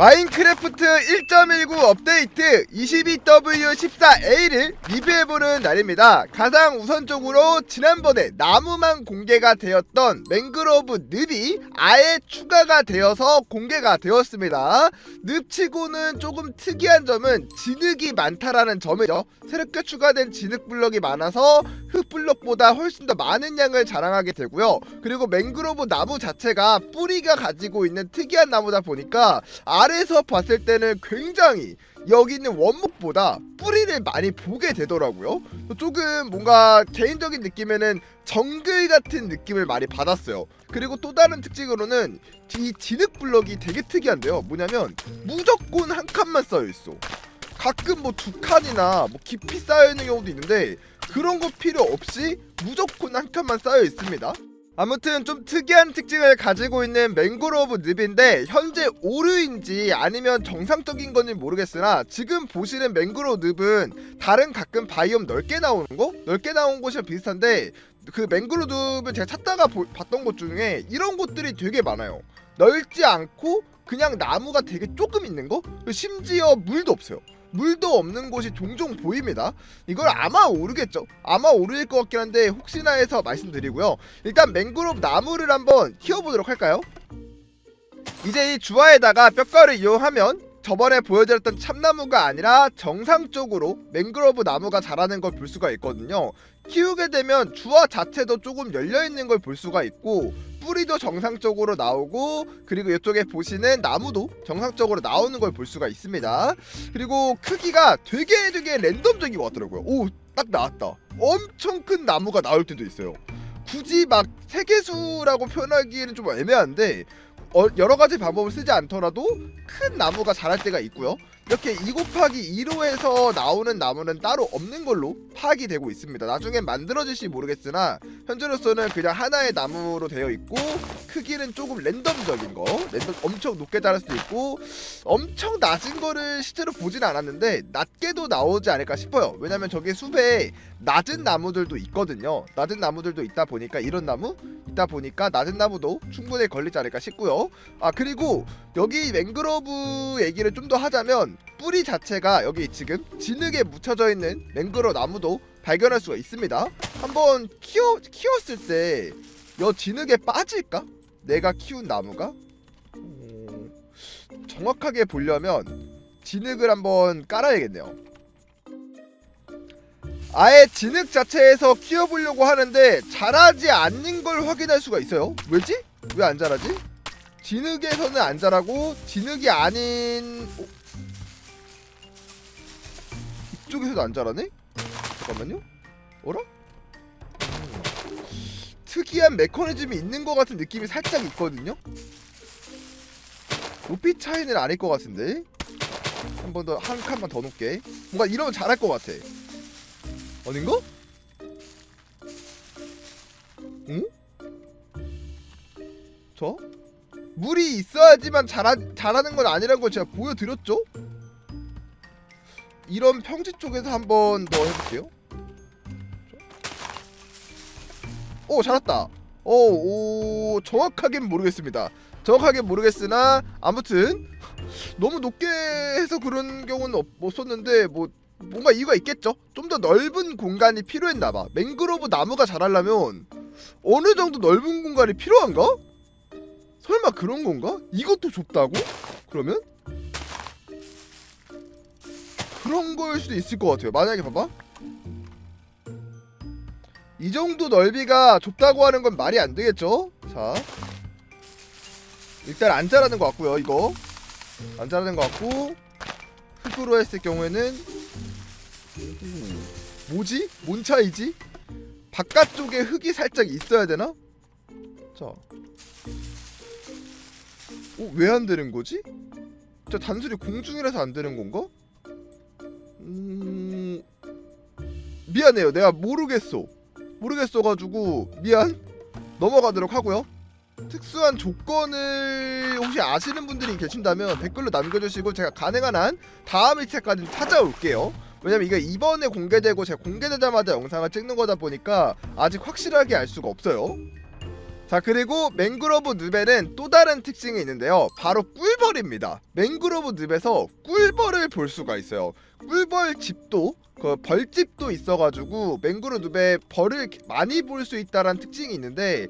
마인크래프트 1.19 업데이트 22W14A를 리뷰해보는 날입니다. 가장 우선적으로 지난번에 나무만 공개가 되었던 맹그로브 늪이 아예 추가가 되어서 공개가 되었습니다. 늪치고는 조금 특이한 점은 진흙이 많다라는 점이죠. 새롭게 추가된 진흙 블럭이 많아서 흙 블럭보다 훨씬 더 많은 양을 자랑하게 되고요. 그리고 맹그로브 나무 자체가 뿌리가 가지고 있는 특이한 나무다 보니까 아래 에서 봤을 때는 굉장히 여기 있는 원목보다 뿌리를 많이 보게 되더라고요. 조금 뭔가 개인적인 느낌에는 정글 같은 느낌을 많이 받았어요. 그리고 또 다른 특징으로는 이 진흙 블럭이 되게 특이한데요. 뭐냐면 무조건 한 칸만 쌓여 있어. 가끔 뭐 두 칸이나 뭐 깊이 쌓여 있는 경우도 있는데 그런 거 필요 없이 무조건 한 칸만 쌓여 있습니다. 아무튼 좀 특이한 특징을 가지고 있는 맹그로브 늪인데 현재 오류인지 아니면 정상적인 건지 모르겠으나 지금 보시는 맹그로브 늪은 다른 가끔 바이옴 넓게 나오는 거? 넓게 나온 곳이랑 비슷한데 그 맹그로브 늪을 제가 찾다가 보- 봤던 곳 중에 이런 곳들이 되게 많아요. 넓지 않고 그냥 나무가 되게 조금 있는 거? 심지어 물도 없어요 물도 없는 곳이 종종 보입니다. 이걸 아마 오르겠죠. 아마 오르일 것 같긴 한데 혹시나 해서 말씀드리고요. 일단 맹그로브 나무를 한번 키워보도록 할까요? 이제 이 주화에다가 뼈가를 이용하면 저번에 보여드렸던 참나무가 아니라 정상적으로 맹그로브 나무가 자라는 걸 볼 수가 있거든요. 키우게 되면 주화 자체도 조금 열려 있는 걸 볼 수가 있고 뿌리도 정상적으로 나오고 그리고 이쪽에 보시는 나무도 정상적으로 나오는 걸 볼 수가 있습니다. 그리고 크기가 되게 되게 랜덤적인 것 같더라고요. 오, 딱 나왔다. 엄청 큰 나무가 나올 때도 있어요. 굳이 막 세계수라고 표현하기에는 좀 애매한데 어, 여러 가지 방법을 쓰지 않더라도 큰 나무가 자랄 때가 있고요. 이렇게 2 곱하기 2로 해서 나오는 나무는 따로 없는 걸로 파악이 되고 있습니다. 나중엔 만들어질지 모르겠으나 현재로서는 그냥 하나의 나무로 되어 있고 크기는 조금 랜덤적인 거 랜덤 엄청 높게 자랄 수도 있고 엄청 낮은 거를 실제로 보진 않았는데 낮게도 나오지 않을까 싶어요. 왜냐면 저기 숲에 낮은 나무들도 있거든요. 낮은 나무들도 있다 보니까 이런 나무 있다 보니까 낮은 나무도 충분히 걸리지 않을까 싶고요. 아 그리고 여기 맹그로브 얘기를 좀 더 하자면 뿌리 자체가 여기 지금 진흙에 묻혀져 있는 맹그로 나무도 발견할 수가 있습니다. 한번 키워 키웠을 때 여 진흙에 빠질까? 내가 키운 나무가 음, 정확하게 보려면 진흙을 한번 깔아야겠네요. 아예 진흙 자체에서 키워보려고 하는데 자라지 않는 걸 확인할 수가 있어요. 왜지? 왜 안 자라지? 진흙에서는 안 자라고 진흙이 아닌 어? 이쪽에서도 안 자라네? 잠깐만요. 어라? 음. 특이한 메커니즘이 있는 것 같은 느낌이 살짝 있거든요. 높이 차이는 아닐 것 같은데. 한 번 더 한 칸만 더 높게. 뭔가 이러면 잘할 것 같아. 아닌가? 응? 저? 물이 있어야지만 자라, 자라는 건 아니라는 걸 제가 보여드렸죠? 이런 평지 쪽에서 한 번 더 해볼게요. 오 잘했다. 오, 오 정확하게는 모르겠습니다. 정확하게 모르겠으나 아무튼 너무 높게 해서 그런 경우는 없, 없었는데 뭐 뭔가 이유가 있겠죠. 좀 더 넓은 공간이 필요했나봐. 맹그로브 나무가 자라려면 어느 정도 넓은 공간이 필요한가? 설마 그런 건가? 이것도 좁다고? 그러면? 그런 거일 수도 있을 것 같아요. 만약에 봐봐. 이 정도 넓이가 좁다고 하는 건 말이 안 되겠죠? 자. 일단 안 자라는 것 같고요, 이거. 안 자라는 것 같고. 흙으로 했을 경우에는 음, 뭐지? 뭔 차이지? 바깥쪽에 흙이 살짝 있어야 되나? 자. 어, 왜 안 되는 거지? 저 단순히 공중이라서 안 되는 건가? 음... 미안해요. 내가 모르겠어. 모르겠어가지고 미안. 넘어가도록 하고요. 특수한 조건을 혹시 아시는 분들이 계신다면 댓글로 남겨주시고 제가 가능한 한 다음 일차까지 찾아올게요. 왜냐면 이게 이번에 공개되고 제가 공개되자마자 영상을 찍는 거다 보니까 아직 확실하게 알 수가 없어요. 자 그리고 맹그로브 늪에는 또 다른 특징이 있는데요. 바로 꿀벌입니다. 맹그로브 늪에서 꿀벌을 볼 수가 있어요. 꿀벌 집도 그 벌집도 있어가지고 맹그로브 늪에 벌을 많이 볼 수 있다는 특징이 있는데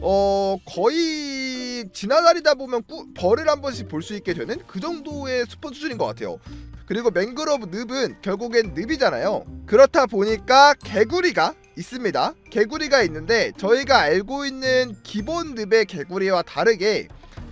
어 거의 지나다니다 보면 꾸, 벌을 한 번씩 볼 수 있게 되는 그 정도의 스폰 수준인 것 같아요. 그리고 맹그로브 늪은 결국엔 늪이잖아요. 그렇다 보니까 개구리가 있습니다. 개구리가 있는데 저희가 알고 있는 기본 늪의 개구리와 다르게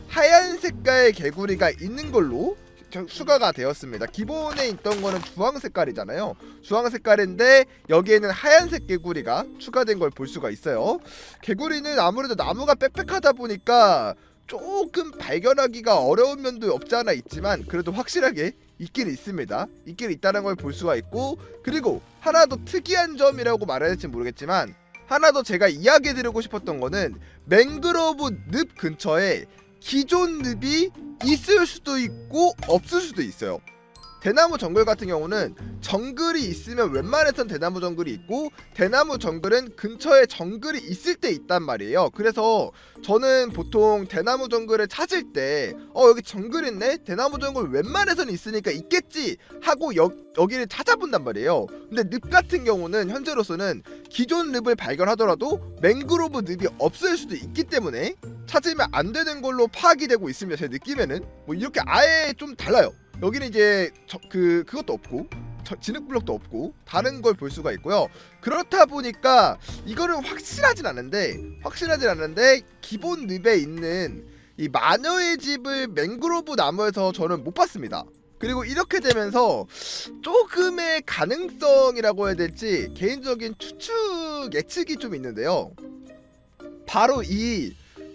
하얀 색깔 개구리가 있는 걸로 저- 추가가 되었습니다. 기본에 있던 거는 주황 색깔이잖아요. 주황 색깔인데 여기에는 하얀색 개구리가 추가된 걸 볼 수가 있어요. 개구리는 아무래도 나무가 빽빽하다 보니까 조금 발견하기가 어려운 면도 없지 않아 있지만 그래도 확실하게 있긴 있습니다. 있긴 있다는 걸 볼 수가 있고 그리고 하나 더 특이한 점이라고 말해야 될지 모르겠지만 하나 더 제가 이야기 드리고 싶었던 거는 맹그로브 늪 근처에 기존 늪이 있을 수도 있고 없을 수도 있어요. 대나무 정글 같은 경우는 정글이 있으면 웬만해선 대나무 정글이 있고 대나무 정글은 근처에 정글이 있을 때 있단 말이에요. 그래서 저는 보통 대나무 정글을 찾을 때 어 여기 정글 있네 대나무 정글 웬만해선 있으니까 있겠지 하고 여, 여기를 찾아본단 말이에요. 근데 늪 같은 경우는 현재로서는 기존 늪을 발견하더라도 맹그로브 늪이 없을 수도 있기 때문에 찾으면 안 되는 걸로 파악이 되고 있습니다. 제 느낌에는 뭐 이렇게 아예 좀 달라요. 여기는 이제 저, 그 그것도 없고 저, 진흙 블록도 없고 다른 걸 볼 수가 있고요. 그렇다 보니까 이거는 확실하진 않은데 확실하진 않은데 기본 늪에 있는 이 마녀의 집을 맹그로브 나무에서 저는 못 봤습니다. 그리고 이렇게 되면서 조금의 가능성이라고 해야 될지 개인적인 추측 예측이 좀 있는데요. 바로 이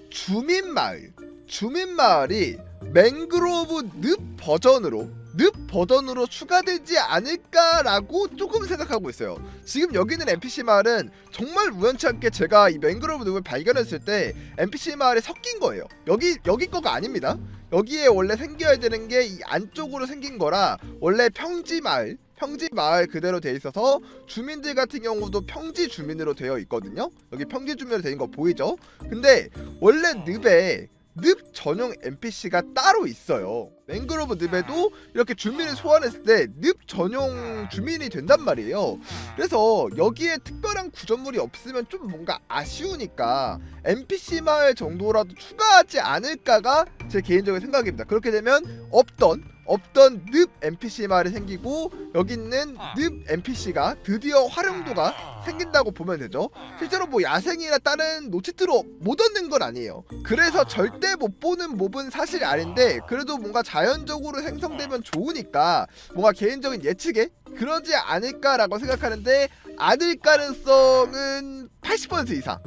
주민 마을, 주민 마을이 맹그로브 늪 버전으로 늪 버전으로 추가되지 않을까라고 조금 생각하고 있어요. 지금 여기 있는 NPC 마을은 정말 우연치 않게 제가 이 맹그로브 늪을 발견했을 때 NPC 마을에 섞인 거예요. 여기 여기 거가 아닙니다. 여기에 원래 생겨야 되는 게 이 안쪽으로 생긴 거라 원래 평지 마을 평지 마을 그대로 돼 있어서 주민들 같은 경우도 평지 주민으로 되어 있거든요. 여기 평지 주민으로 되는 거 보이죠? 근데 원래 늪에 늪 전용 NPC가 따로 있어요. 맹그로브 늪에도 이렇게 주민을 소환했을 때 늪 전용 주민이 된단 말이에요. 그래서 여기에 특별한 구조물이 없으면 좀 뭔가 아쉬우니까 NPC 마을 정도라도 추가하지 않을까가 제 개인적인 생각입니다. 그렇게 되면 없던 없던 늪 NPC 마을이 생기고 여기 있는 늪 NPC가 드디어 활용도가 생긴다고 보면 되죠. 실제로 뭐 야생이나 다른 노치트로 못 얻는 건 아니에요. 그래서 절대 못 보는 몹은 사실 아닌데 그래도 뭔가 자연적으로 생성되면 좋으니까 뭔가 개인적인 예측에 그러지 않을까라고 생각하는데 아닐 가능성은 80% 이상.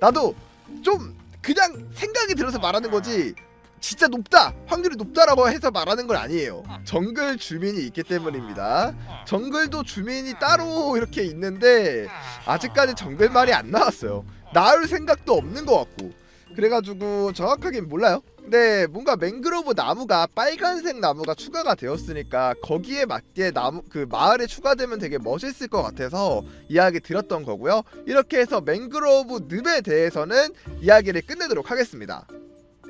나도 좀 그냥 생각이 들어서 말하는 거지 진짜 높다 확률이 높다라고 해서 말하는 건 아니에요. 정글 주민이 있기 때문입니다. 정글도 주민이 따로 이렇게 있는데 아직까지 정글 말이 안 나왔어요. 나올 생각도 없는 것 같고. 그래가지고 정확하게 몰라요. 근데 뭔가 맹그로브 나무가 빨간색 나무가 추가가 되었으니까 거기에 맞게 나무 그 마을에 추가되면 되게 멋있을 것 같아서 이야기 드렸던 거고요. 이렇게 해서 맹그로브 늪에 대해서는 이야기를 끝내도록 하겠습니다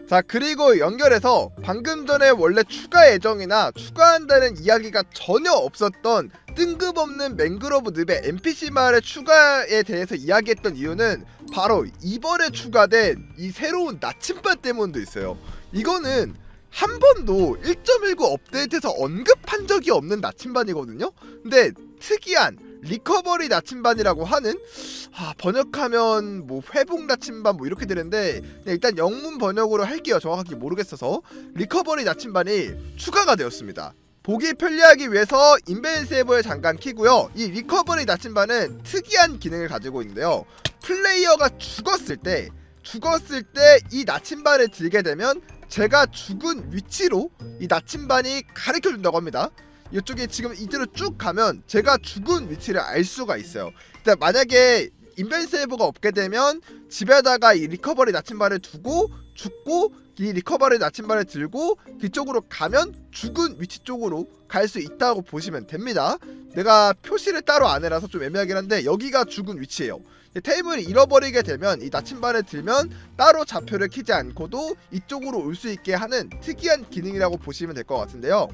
자 그리고 연결해서 방금 전에 원래 추가 예정이나 추가한다는 이야기가 전혀 없었던 뜬금없는 맹그로브 늪의 NPC 마을의 추가에 대해서 이야기했던 이유는 바로 이번에 추가된 이 새로운 나침반 때문도 있어요. 이거는 한 번도 1.19 업데이트에서 언급한 적이 없는 나침반이거든요. 근데 특이한 리커버리 나침반이라고 하는 아, 번역하면 뭐 회복 나침반 뭐 이렇게 되는데 일단 영문 번역으로 할게요. 정확하게 모르겠어서 리커버리 나침반이 추가가 되었습니다. 보기 편리하기 위해서 인벤세이브를 잠깐 키고요. 이 리커버리 나침반은 특이한 기능을 가지고 있는데요. 플레이어가 죽었을 때 죽었을 때 이 나침반을 들게 되면 제가 죽은 위치로 이 나침반이 가르쳐 준다고 합니다. 이쪽에 지금 이대로 쭉 가면 제가 죽은 위치를 알 수가 있어요. 일단 만약에 인벤 세이브가 없게 되면 집에다가 이 리커버리 나침반을 두고 죽고 이 리커버리 나침반을 들고 그쪽으로 가면 죽은 위치 쪽으로 갈 수 있다고 보시면 됩니다. 내가 표시를 따로 안 해놔서 좀 애매하긴 한데 여기가 죽은 위치예요. 테이블을 잃어버리게 되면 이 나침반을 들면 따로 좌표를 키지 않고도 이쪽으로 올 수 있게 하는 특이한 기능이라고 보시면 될 것 같은데요.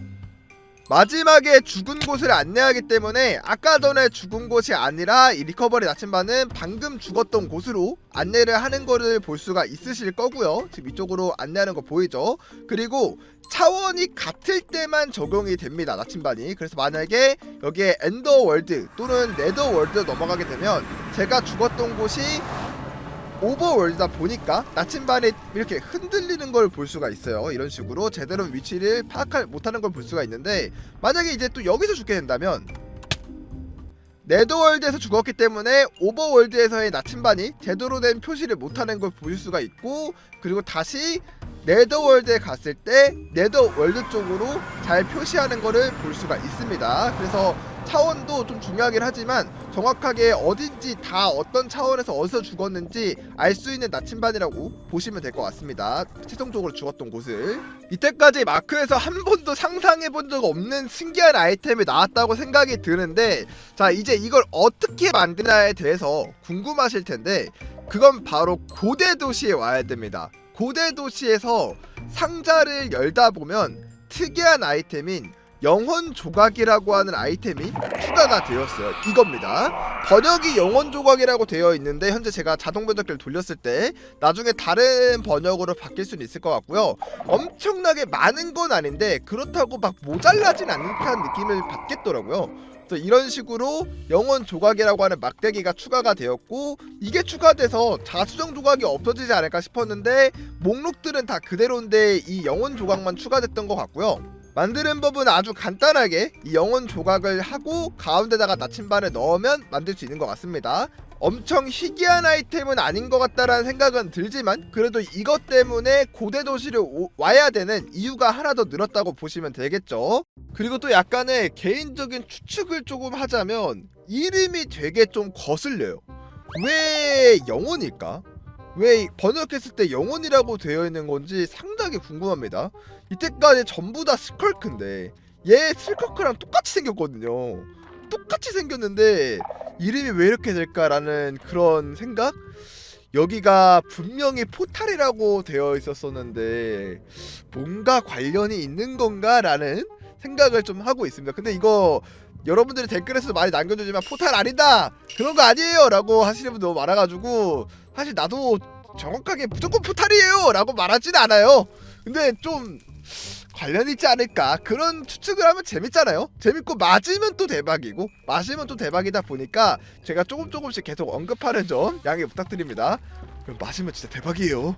마지막에 죽은 곳을 안내하기 때문에 아까 전에 죽은 곳이 아니라 이 리커버리 나침반은 방금 죽었던 곳으로 안내를 하는 거를 볼 수가 있으실 거고요. 지금 이쪽으로 안내하는 거 보이죠? 그리고 차원이 같을 때만 적용이 됩니다. 나침반이. 그래서 만약에 여기에 엔더월드 또는 네더월드 넘어가게 되면 제가 죽었던 곳이 오버월드다 보니까 나침반이 이렇게 흔들리는 걸 볼 수가 있어요. 이런 식으로 제대로 위치를 파악할 못하는 걸 볼 수가 있는데 만약에 이제 또 여기서 죽게 된다면 네더월드에서 죽었기 때문에 오버월드에서의 나침반이 제대로 된 표시를 못하는 걸볼 수가 있고 그리고 다시 네더월드에 갔을 때 네더월드 쪽으로 잘 표시하는 거를 볼 수가 있습니다. 그래서 차원도 좀 중요하긴 하지만 정확하게 어딘지 다 어떤 차원에서 어디서 죽었는지 알 수 있는 나침반이라고 보시면 될 것 같습니다. 최종적으로 죽었던 곳을 이때까지 마크에서 한 번도 상상해 본 적 없는 신기한 아이템이 나왔다고 생각이 드는데 자 이제 이걸 어떻게 만드냐에 대해서 궁금하실 텐데 그건 바로 고대 도시에 와야 됩니다. 고대 도시에서 상자를 열다 보면 특이한 아이템인 영혼 조각이라고 하는 아이템이 추가가 되었어요. 이겁니다. 번역이 영혼 조각이라고 되어 있는데 현재 제가 자동 번역기를 돌렸을 때 나중에 다른 번역으로 바뀔 수는 있을 것 같고요. 엄청나게 많은 건 아닌데 그렇다고 막 모자라진 듯한 느낌을 받겠더라고요. 이런 식으로 영혼 조각이라고 하는 막대기가 추가가 되었고 이게 추가돼서 자수정 조각이 없어지지 않을까 싶었는데 목록들은 다 그대로인데 이 영혼 조각만 추가됐던 것 같고요. 만드는 법은 아주 간단하게 이 영혼 조각을 하고 가운데다가 나침반을 넣으면 만들 수 있는 것 같습니다. 엄청 희귀한 아이템은 아닌 것 같다라는 생각은 들지만 그래도 이것 때문에 고대 도시를 오- 와야 되는 이유가 하나 더 늘었다고 보시면 되겠죠. 그리고 또 약간의 개인적인 추측을 조금 하자면 이름이 되게 좀 거슬려요. 왜 영혼일까? 왜 번역했을 때 영혼이라고 되어 있는 건지 상당히 궁금합니다. 이때까지 전부 다 스컬크인데 얘 스컬크랑 똑같이 생겼거든요. 똑같이 생겼는데 이름이 왜 이렇게 될까라는 그런 생각? 여기가 분명히 포탈이라고 되어 있었었는데 뭔가 관련이 있는 건가라는 생각을 좀 하고 있습니다. 근데 이거 여러분들이 댓글에서 많이 남겨주지만 포탈 아니다 그런 거 아니에요라고 하시는 분들 너무 많아가지고 사실 나도 정확하게 무조건 포탈이에요 라고 말하진 않아요. 근데 좀 관련 있지 않을까 그런 추측을 하면 재밌잖아요. 재밌고 맞으면 또 대박이고 맞으면 또 대박이다 보니까 제가 조금 조금씩 계속 언급하는 점 양해 부탁드립니다. 그럼 맞으면 진짜 대박이에요.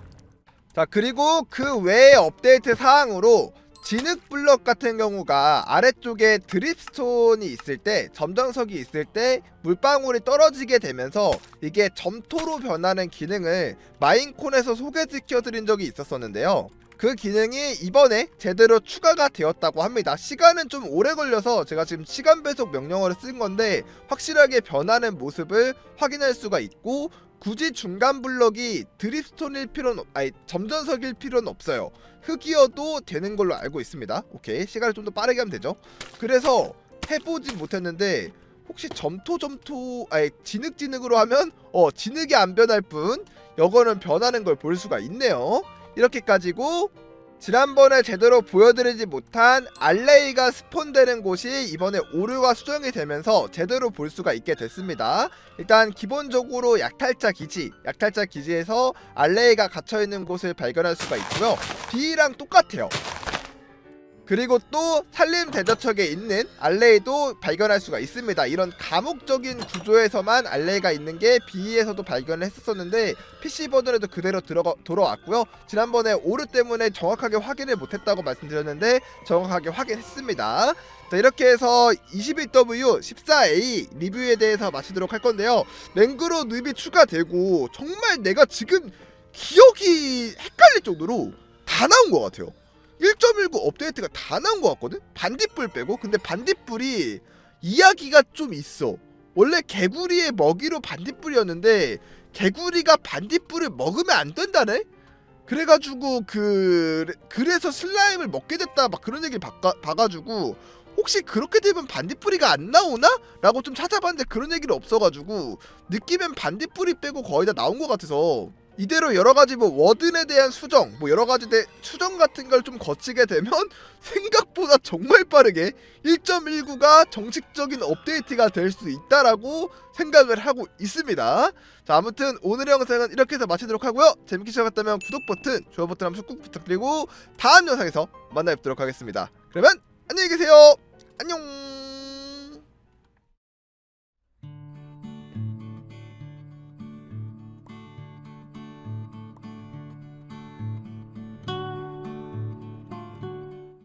자 그리고 그 외의 업데이트 사항으로 진흙 블럭 같은 경우가 아래쪽에 드립스톤이 있을 때 점정석이 있을 때 물방울이 떨어지게 되면서 이게 점토로 변하는 기능을 마인콘에서 소개시켜 드린 적이 있었었는데요. 그 기능이 이번에 제대로 추가가 되었다고 합니다. 시간은 좀 오래 걸려서 제가 지금 시간 배속 명령어를 쓴 건데 확실하게 변하는 모습을 확인할 수가 있고 굳이 중간 블럭이 드립스톤일 필요는 없- 아니 점전석일 필요는 없어요. 흙이어도 되는 걸로 알고 있습니다. 오케이 시간을 좀 더 빠르게 하면 되죠. 그래서 해보지 못했는데 혹시 점토 점토 아니 진흙 진흙으로 하면 어 진흙이 안 변할 뿐 이거는 변하는 걸 볼 수가 있네요. 이렇게까지고 지난번에 제대로 보여드리지 못한 알레이가 스폰되는 곳이 이번에 오류가 수정이 되면서 제대로 볼 수가 있게 됐습니다. 일단 기본적으로 약탈자 기지, 약탈자 기지에서 알레이가 갇혀 있는 곳을 발견할 수가 있고요. B랑 똑같아요. 그리고 또 산림 대저척에 있는 알레이도 발견할 수가 있습니다. 이런 감옥적인 구조에서만 알레이가 있는 게 B에서도 발견을 했었는데 PC 버전에도 그대로 들어가, 돌아왔고요. 지난번에 오류 때문에 정확하게 확인을 못했다고 말씀드렸는데 정확하게 확인했습니다. 자 이렇게 해서 21W 14A 리뷰에 대해서 마치도록 할 건데요. 맹그로 늪이 추가되고 정말 내가 지금 기억이 헷갈릴 정도로 다 나온 것 같아요. 1.19 업데이트가 다 나온 것 같거든? 반딧불 빼고 근데 반딧불이 이야기가 좀 있어 원래 개구리의 먹이로 반딧불이었는데 개구리가 반딧불을 먹으면 안 된다네? 그래가지고 그 그래서 슬라임을 먹게 됐다 막 그런 얘기를 바가, 봐가지고 혹시 그렇게 되면 반딧불이가 안 나오나? 라고 좀 찾아봤는데 그런 얘기는 없어가지고 느낌엔 반딧불이 빼고 거의 다 나온 것 같아서 이대로 여러 가지 뭐 워든에 대한 수정 뭐 여러 가지 대 수정 같은 걸 좀 거치게 되면 생각보다 정말 빠르게 1.19가 정식적인 업데이트가 될 수 있다라고 생각을 하고 있습니다. 자 아무튼 오늘의 영상은 이렇게 해서 마치도록 하고요. 재밌게 시청하셨다면 구독 버튼, 좋아요 버튼 한번 꾹 부탁드리고 다음 영상에서 만나 뵙도록 하겠습니다. 그러면 안녕히 계세요. 안녕.